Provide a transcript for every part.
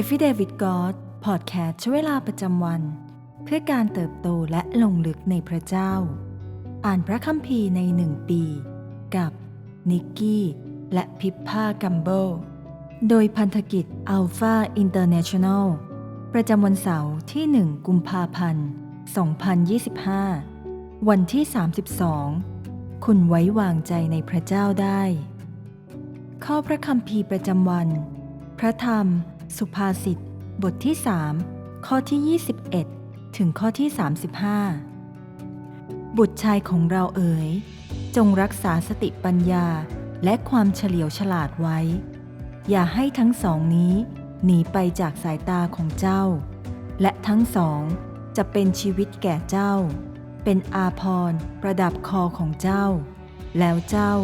e f f y Day with God พอดแคสต์ช่วเวลาประจำวัน เพื่อการเติบโตและลงลึกในพระเจ้า อ่านพระคัมภีร์ในหนึ่งปี กับนิกกี้ และพิพพากัมเบิลโดยพันธกิจ Alpha International ประจำวันเสาร์ที่ 1 กุมภาพันธ์ 2025 วันที่ 32 คุณไว้วางใจในพระเจ้าได้ ข้อพระคัมภีร์ประจำวัน พระธรรม สุภาษิต บทที่ 3 ข้อที่ 21 ถึงข้อที่ 35 บุตรชายของเราเอ๋ย จงรักษาสติปัญญาและความเฉลียวฉลาดไว้ อย่าให้ทั้งสองนี้ หนีไปจากสายตาของเจ้า และทั้งสองจะเป็นชีวิตแก่เจ้า เป็นอาภรณ์ประดับคอของเจ้า แล้วเจ้า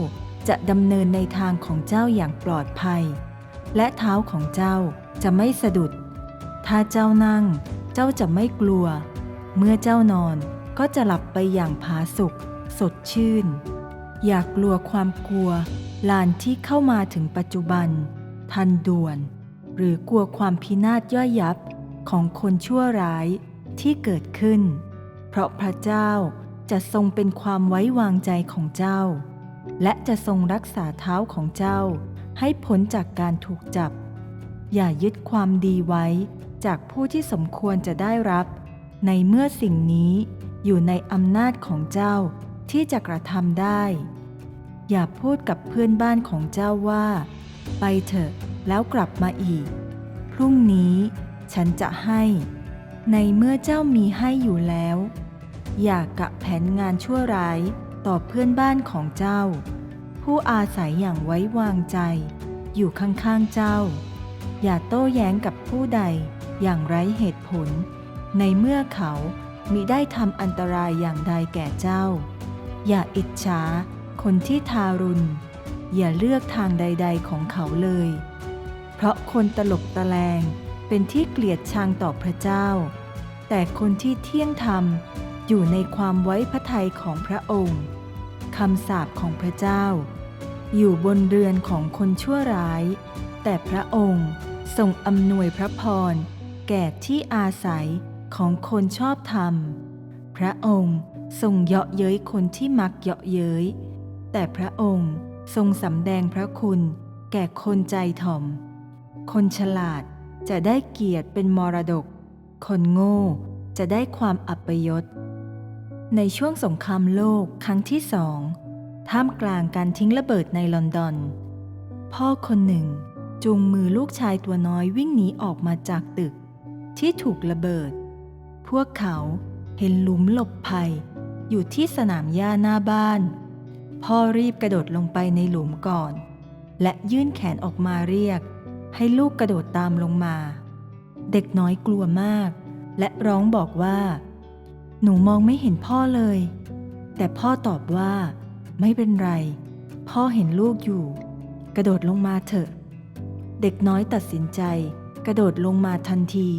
จะดำเนินในทางของเจ้าอย่างปลอดภัย และเท้าของเจ้าจะไม่สะดุด ถ้าเจ้านั่ง เจ้าจะไม่กลัว เมื่อเจ้านอนก็จะหลับไปอย่างผาสุกสดชื่น อย่ากลัวความกลัว ลานที่เข้ามาถึงปัจจุบัน ทันด่วน หรือกลัวความพินาศย่อยยับของคนชั่วร้ายที่เกิดขึ้น เพราะพระเจ้าจะทรงเป็นความไว้วางใจของเจ้า และจะทรงรักษาเท้าของเจ้า ให้พ้นจากการถูกจับ อย่ายึดความดีไว้จากผู้ที่สมควรจะได้รับ ในเมื่อสิ่งนี้อยู่ในอำนาจของเจ้าที่จะกระทำได้ อย่าพูดกับเพื่อนบ้านของเจ้าว่า ไปเถอะแล้วกลับมาอีก พรุ่งนี้ฉันจะให้ ในเมื่อเจ้ามีให้อยู่แล้ว อย่ากะแผนงานชั่วร้ายต่อเพื่อนบ้านของเจ้า ผู้อาศัยอย่างไว้วางใจ อยู่ข้างๆเจ้า อย่าโต้แย้งกับผู้ใดอย่างไร้เหตุผล ในเมื่อเขามิได้ทำอันตรายอย่างใดแก่เจ้า อย่าอิจฉาคนที่ทารุณ อย่าเลือกทางใด ๆของเขาเลย เพราะคนตลกตะแลงเป็นที่เกลียดชังต่อพระเจ้า แต่คนที่เที่ยงธรรมอยู่ในความไว้พระทัยของพระองค์ คำสาปของพระเจ้า อยู่บนเรือนของคนชั่วร้าย แต่พระองค์ทรงอำนวยพระพร แก่ที่อาศัยของคนชอบธรรม พระองค์ทรงเยาะเย้ยคนที่มักเยาะเย้ย แต่พระองค์ทรงสำแดงพระคุณ แก่คนใจถ่อม คนฉลาดจะได้เกียรติเป็นมรดก คนโง่จะได้ความอัปยศ ในช่วงสงครามโลกครั้งที่สองท่ามกลางการทิ้งระเบิดในลอนดอน พ่อคนหนึ่งจูงมือลูกชายตัวน้อยวิ่งหนีออกมาจากตึก ที่ถูกระเบิด พวกเขาเห็นหลุมหลบภัย อยู่ที่สนามหญ้าหน้าบ้าน พ่อรีบกระโดดลงไปในหลุมก่อน และยื่นแขนออกมาเรียก ให้ลูกกระโดดตามลงมา เด็กน้อยกลัวมาก และร้องบอกว่า หนูมองไม่เห็นพ่อเลย แต่พ่อตอบว่า ไม่เป็นไร พ่อเห็นลูกอยู่ กระโดดลงมาเถอะ เด็กน้อยตัดสินใจ กระโดดลงมาทันที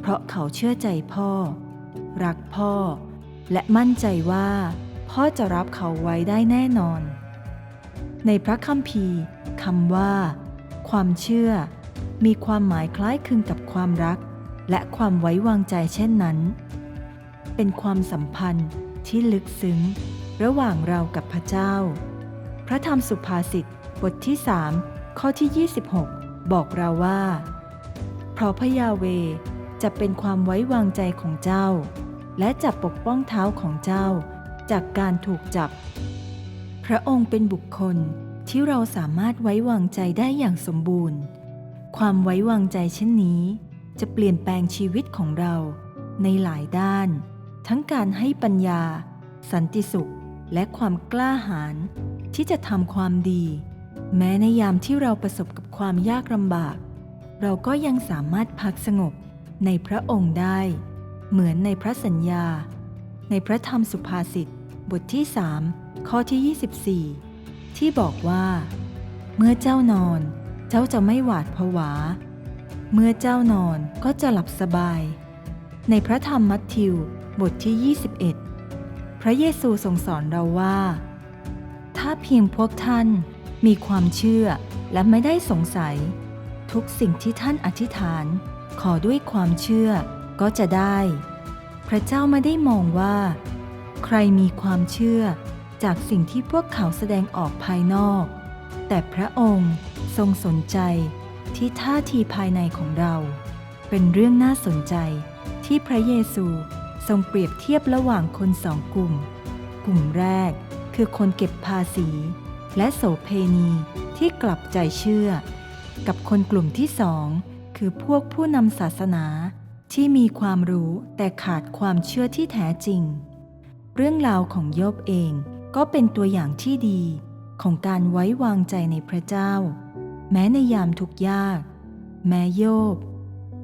เพราะเขาเชื่อใจพ่อ รักพ่อ และมั่นใจว่า พ่อจะรับเขาไว้ได้แน่นอน ในพระคัมภีร์คำว่า ความเชื่อ มีความหมายคล้ายคลึงกับความรัก และความไว้วางใจเช่นนั้น เป็นความสัมพันธ์ที่ลึกซึ้ง ระหว่างเรากับพระเจ้า พระธรรมสุภาษิตบทที่3ข้อที่ 26 บอกเราว่า เพราะพระยาเวจะเป็นความไว้วางใจของเจ้า และจะปกป้องเท้าของเจ้า จากการถูกจับ พระองค์เป็นบุคคลที่เราสามารถไว้วางใจได้อย่างสมบูรณ์ ความไว้วางใจเช่นนี้ จะเปลี่ยนแปลงชีวิตของเราในหลายด้าน ทั้งการให้ปัญญา สันติสุข และความกล้าหาญที่จะทำความดี แม้ในยามที่เราประสบกับความยากลำบาก เราก็ยังสามารถพักสงบในพระองค์ได้ เหมือนในพระสัญญา ในพระธรรมสุภาษิตบทที่3ข้อที่ 24 ที่บอกว่า เมื่อเจ้านอน เจ้าจะไม่หวาดผวา เมื่อเจ้านอนก็จะหลับสบาย ในพระธรรมมัทธิว บทที่ 21 พระเยซูทรงสอนเราว่า ถ้าเพียงพวกท่านมีความเชื่อและไม่ได้สงสัย ทุกสิ่งที่ท่านอธิษฐาน ขอด้วยความเชื่อก็จะได้ พระเจ้าไม่ได้มองว่า ใครมีความเชื่อจากสิ่งที่พวกเขาแสดงออกภายนอก แต่พระองค์ทรงสนใจที่ท่าทีภายในของเรา เป็นเรื่องน่าสนใจที่พระเยซู ทรงเปรียบเทียบระหว่างคนสองกลุ่ม กลุ่มแรกคือคนเก็บภาษี และโสเพณีที่กลับใจเชื่อ กับคนกลุ่มที่สองคือพวกผู้นำศาสนาที่มีความรู้แต่ขาดความเชื่อที่แท้จริง เรื่องราวของโยบเองก็เป็นตัวอย่างที่ดีของการไว้วางใจในพระเจ้า แม้ในยามทุกข์ยาก แม้โยบ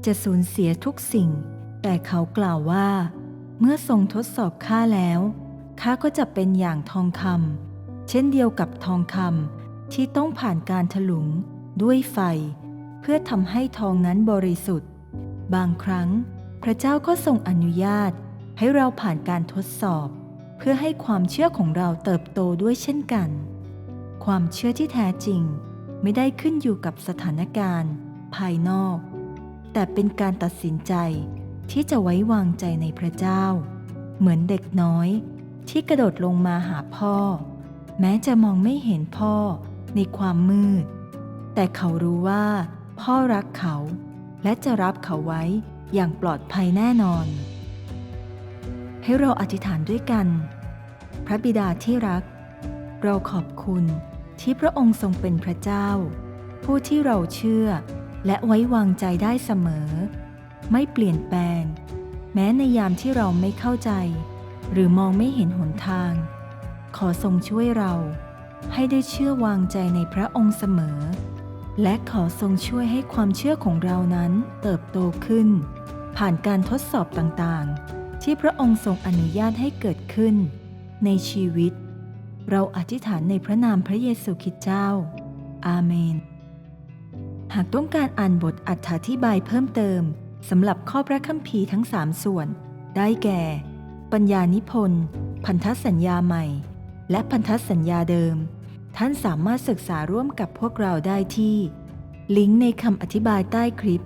จะสูญเสียทุกสิ่ง แต่เขากล่าวว่า เมื่อทรงทดสอบข้าแล้วข้าก็จะเป็นอย่างทองคำเช่นเดียวกับทองคำที่ต้องผ่านการถลุงด้วยไฟ เพื่อทำให้ทองนั้นบริสุทธิ์ บางครั้ง พระเจ้าก็ทรงอนุญาตให้เราผ่านการทดสอบ เพื่อให้ความเชื่อของเราเติบโตด้วยเช่นกัน ความเชื่อที่แท้จริงไม่ได้ขึ้นอยู่กับสถานการณ์ ภายนอก แต่เป็นการตัดสินใจ ที่จะไว้วางใจในพระเจ้า เหมือนเด็กน้อยที่กระโดดลงมาหาพ่อ แม้จะมองไม่เห็นพ่อในความมืด แต่เขารู้ว่า พ่อรักเขา และจะรับเขาไว้อย่างปลอดภัยแน่นอน ให้เราอธิษฐานด้วยกัน พระบิดาที่รัก เราขอบคุณที่พระองค์ทรงเป็นพระเจ้า ผู้ที่เราเชื่อและไว้วางใจได้เสมอ ไม่เปลี่ยนแปลง แม้ในยามที่เราไม่เข้าใจ หรือมองไม่เห็นหนทาง ขอทรงช่วยเราให้ได้เชื่อวางใจในพระองค์เสมอ และขอทรงช่วยให้ความเชื่อของเรานั้นเติบโตขึ้น ผ่านการทดสอบต่างๆ ที่พระองค์ทรงอนุญาตให้เกิดขึ้น ในชีวิต เราอธิษฐานในพระนามพระเยซูคริสต์เจ้า อาเมน หากต้องการอ่านบทอธิบายเพิ่มเติม สำหรับข้อพระคัมภีร์ทั้งสามส่วน ได้แก่ ปัญญานิพนธ์ พันธสัญญาใหม่ และพันธสัญญาเดิม ท่านสามารถศึกษาร่วมกับพวกเราได้ที่ ลิงก์ในคำอธิบายใต้คลิป